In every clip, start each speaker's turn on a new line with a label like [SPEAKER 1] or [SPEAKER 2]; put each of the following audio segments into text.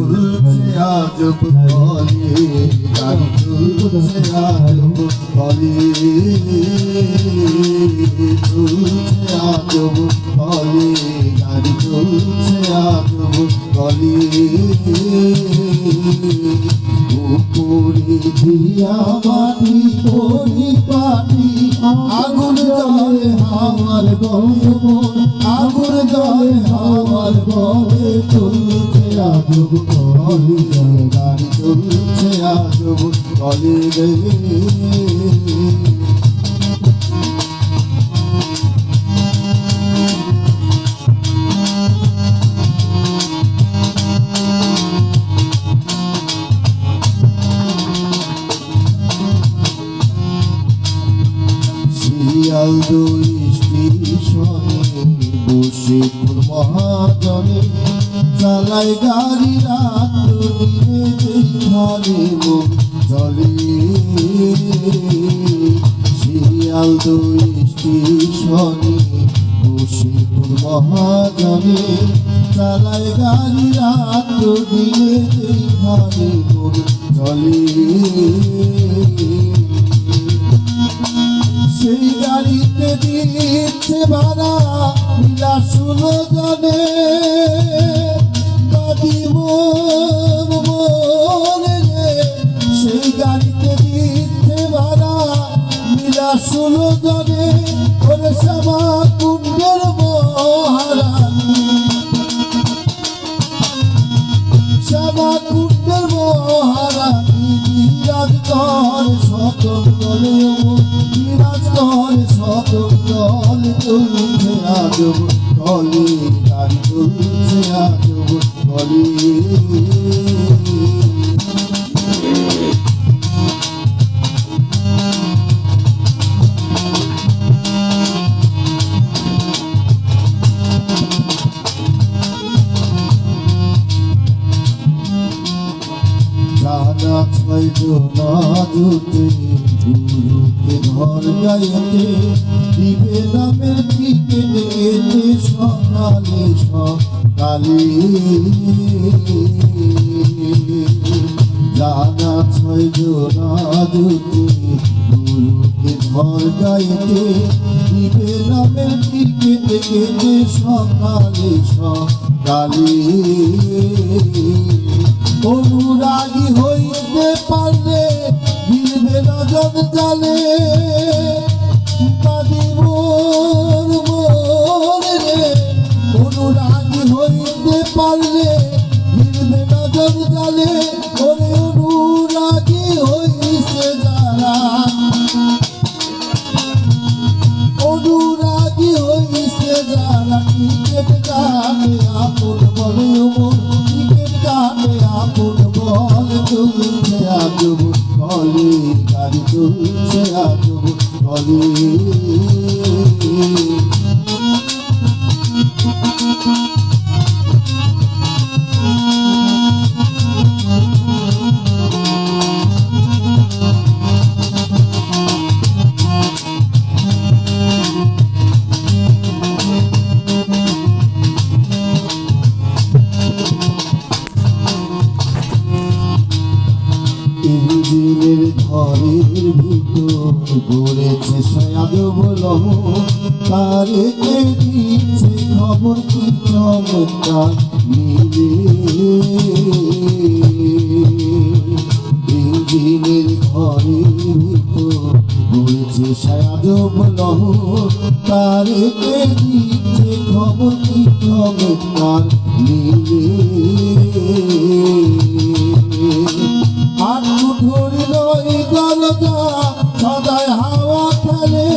[SPEAKER 1] চলছে আজব কলে গাড়ি চলছে আজব কলে চলছে আজব কলে গাড়ি চলছে আজব কলে উপরে দিয়া মাটি, পরি পাটি, আগুন জলে হাওয়ার আগুন জলে হাওয়ার গলে চলছে আজব কলে গাড়ি চলছে আজব কলে রে শিয়ালদো স্টেশনে বসে কোন মহাজনে। চালাই গাড়ি রাত মন চলে শিয়ালদো স্টেশনে বসে কোন মহাজনে চালাই গাড়ি রাত দিনে মন চলে সেই গাড়িতে দিচ্ছে ভাড়া বিলাসুল জনে। বিলাসুল জনে ওরে শ্যামা কুণ্ডের মহারানী। শ্যামা কুণ্ডের মহারানী, বিরাজ কর দলে বিরাজ কর দল চলছে আজব কলে গাড়ি, চলছে আজব জানা ছয় জনা জুটে গুরুকে ঘর গাইতে দিবে নামের দিকে ডেকেছে সকালে সকালে। জানা ছয় জনা জুটে গুরুকে ঘর গাইতে দিবে নামের দিকে ডেকেছে সকালে সকালে। অনুরাগী হইতে পারলে গিলবে নজর জালে। চলছে আজব বলে গাড়ি চলছে আজব বলে ঘরের ভিতর গড়েছে সায়াদব লহ তারে দিচ্ছে খবর কি চমৎকার মিলে ইঞ্জিনের ঘরের ভিতর গড়েছে সায়াদব লহ তারে দিচ্ছে খবর কি চমৎকার মিলে নই সদায় হাওয়া খেলে।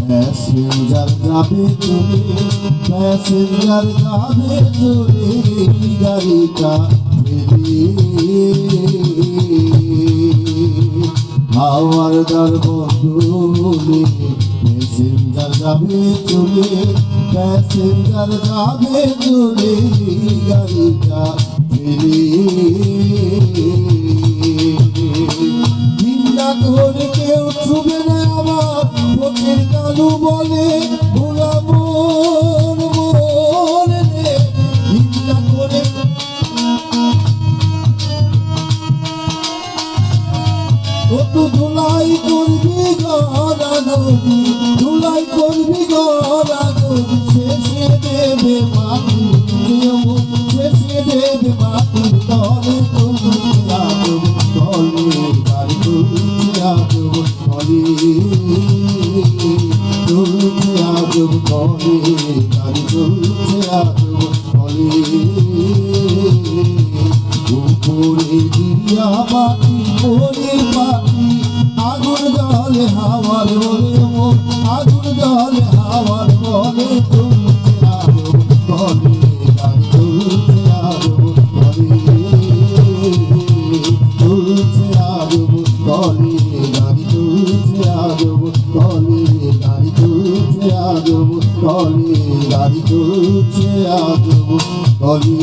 [SPEAKER 1] প্যাসেঞ্জার যাবে চলে প্যাসেঞ্জার যাবে চলে গাড়িটা আমার যার বন্ধু বলে প্যাসেঞ্জার যাবে চলে প্যাসেঞ্জার যাবে চলে গাড়িটা ফেলে উপরে দিয়া মাটি পরে মাটি আগুন জলে হাওয়ার বলে আগুন জলে হাওয়ার বলে তুলছে চলছে আজব টলি গাড়ি চলছে আজব টলি